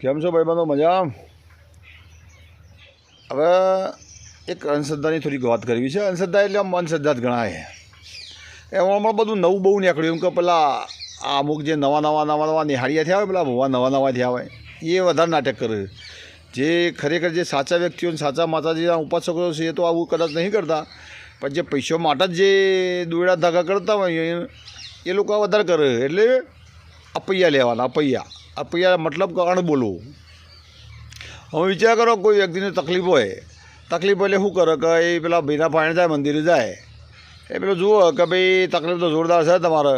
કેમ છો ભાઈ બંધો મજા હવે એક અંધશ્રદ્ધાની થોડીક વાત કરવી છે. અંધશ્રદ્ધા એટલે આમ અંધશ્રદ્ધા જ ગણાય. એમાં હમણાં બધું નવું બહુ નીકળ્યું. એમ કે પેલા આ અમુક જે નવા નવા નવા નવા નિહાળિયા થયા હોય, પેલા ભવા નવા નવા થયા હોય, એ વધારે નાટક કરે. જે ખરેખર જે સાચા વ્યક્તિઓ સાચા માતાજીના ઉપાસકો છે, એ તો આવું કદાચ નહીં કરતા. પણ જે પૈસા માટે જ જે દોડા ધાગા કરતા હોય, એ લોકો વધારે કરે. એટલે અપૈયા લેવાના અપૈયા અપૈયા મતલબ કારણ બોલવું હવે વિચાર કરો કોઈ વ્યક્તિને તકલીફ હોય, તકલીફ એટલે શું કરે કે એ પેલા ભાઈના પાણી જાય, મંદિરે જાય. એ પેલો જુઓ કે ભાઈ તકલીફ તો જોરદાર છે તમારે.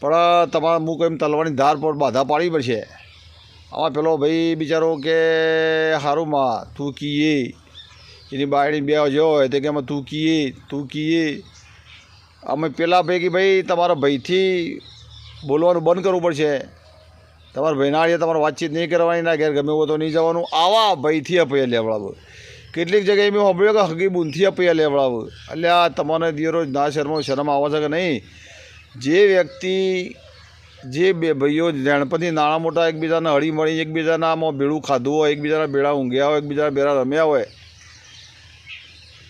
પણ તમારે હું એમ તલવાની ધાર પર બાધા પાડવી પડશે. આમાં પેલો ભાઈ બિચારો કે હારું માં, તું કીએ. એની બાયણી બે જો હોય તે કે અમે તું કીએ તું કીએ. અમે પેલા ભાઈ કે ભાઈ તમારા ભાઈથી બોલવાનું બંધ કરવું પડશે. તમારા ભાઈનાળીએ તમારે વાતચીત નહીં કરવાની, ના ઘેર ગમે હોય તો નહીં જવાનું. આવા ભયથી અપૈયા લેવડાવું. કેટલીક જગ્યાએ મેં સાંભળ્યું કે હગી બૂનથી અપૈયા લેવડાવું. એટલે આ તમારે દિયરો ના શરમો શરમ આવે છે કે નહીં? જે વ્યક્તિ, જે બે ભાઈઓ ગણપતિ નાણાં મોટા એકબીજાને હળી મળી એકબીજાના આમાં ખાધું હોય, એકબીજાના બેડા ઊંઘ્યા હોય, એકબીજાના બેડા રમ્યા હોય.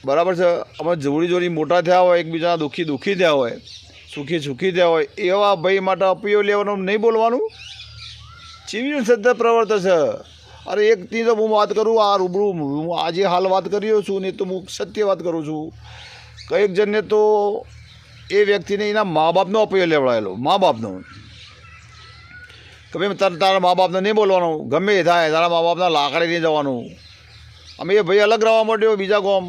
બરાબર છે? અમે જોડી જોડી મોટા થયા હોય, એકબીજાના દુઃખી દુઃખી થયા હોય, સુખી સુખી થયા હોય, એવા ભાઈ માટે અપીઓ લેવાનું નહીં બોલવાનું? ચીવી શ્રદ્ધા પ્રવર્ત છે. અરે એકની તો હું વાત કરું આ રૂબરૂ, હું આજે હાલ વાત કરી રહ્યો છું ને તો હું સત્ય વાત કરું છું. કંઈક જણને તો એ વ્યક્તિને એના મા બાપનો અપયો લેવડાયેલો મા બાપનો કે ભાઈ તાર મા બાપને નહીં બોલવાનું, ગમે એ થાય, તારા મા બાપના લાકડે નહીં જવાનું. અમે એ ભાઈ અલગ રહેવા માંડ્યો બીજા કોમ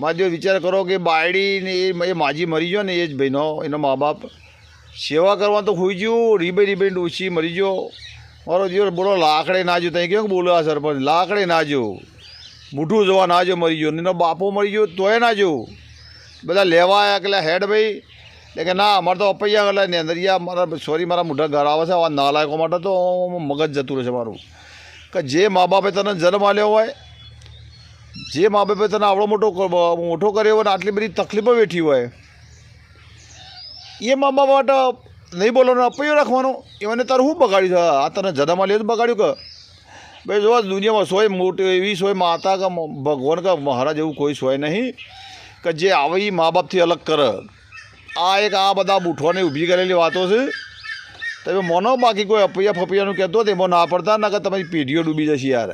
મારા વિચાર કરો કે બાયડીને એ માજી મરી ગયો ને એ જ ભાઈનો, એનો મા બાપ સેવા કરવા તો હોઈ ગયું રીબે રીબે ડોસી મરી ગયો. મારો જીવ બોલો, લાકડે ના જો ત્યાં કેવું બોલો આ સરપંચ? લાકડે ના જો મૂઠું જોવા ના જો મરી ગયો. એનો બાપો મરી ગયો, તોય ના જો બધા લેવા આવ્યા કે હેડ ભાઈ. એટલે કે ના, અમારે તો અપૈયા ગયેલા ને અંદર. યા મારા, સોરી, મારા મોઢા ઘર આવે છે. આવા નાલાયકો માટે તો મગજ જતું રહેશે મારું. કે જે મા બાપે તને જન્મ આલ્યો હોય, જે મા બાપે તને આવડો મોટો મોટો કર્યો હોય ને, આટલી બધી તકલીફો વેઠી હોય, એ મા બાપ માટે નહીં બોલવાનો અપૈયો રાખવાનો. એમને તારું શું બગાડ્યું છે? આ તને જન્મ આલ્યો બગાડ્યું કે? ભાઈ જોવા દુનિયામાં સોય મોટી એવી સોય માતા કે ભગવાન કે મહારાજ એવું કોઈ સોય નહીં કે જે આવે મા બાપથી અલગ કરે. આ એક આ બધા બૂઠવાની ઊભી કરેલી વાતો છે. તમે મોનો બાકી કોઈ અપૈયા ફપૈયાનું કહેતો તેમાં ના પડતા, ના કે તમારી પેઢીઓ ડૂબી જશે યાર.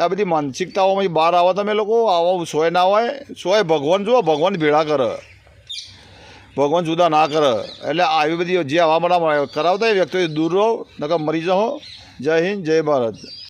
આ બધી માનસિકતાઓમાંથી બહાર આવો તમે લોકો, આવો સોય ના હોય. સોય ભગવાન જુઓ, ભગવાન ભેળા કરે. ભગવાન જુદા ના કરે. એટલે આવી બધી જે આવા બધા કરાવતા એ વ્યક્તિઓ દૂર રહો, નકર મરી જાઓ. જય હિન્દ, જય ભારત.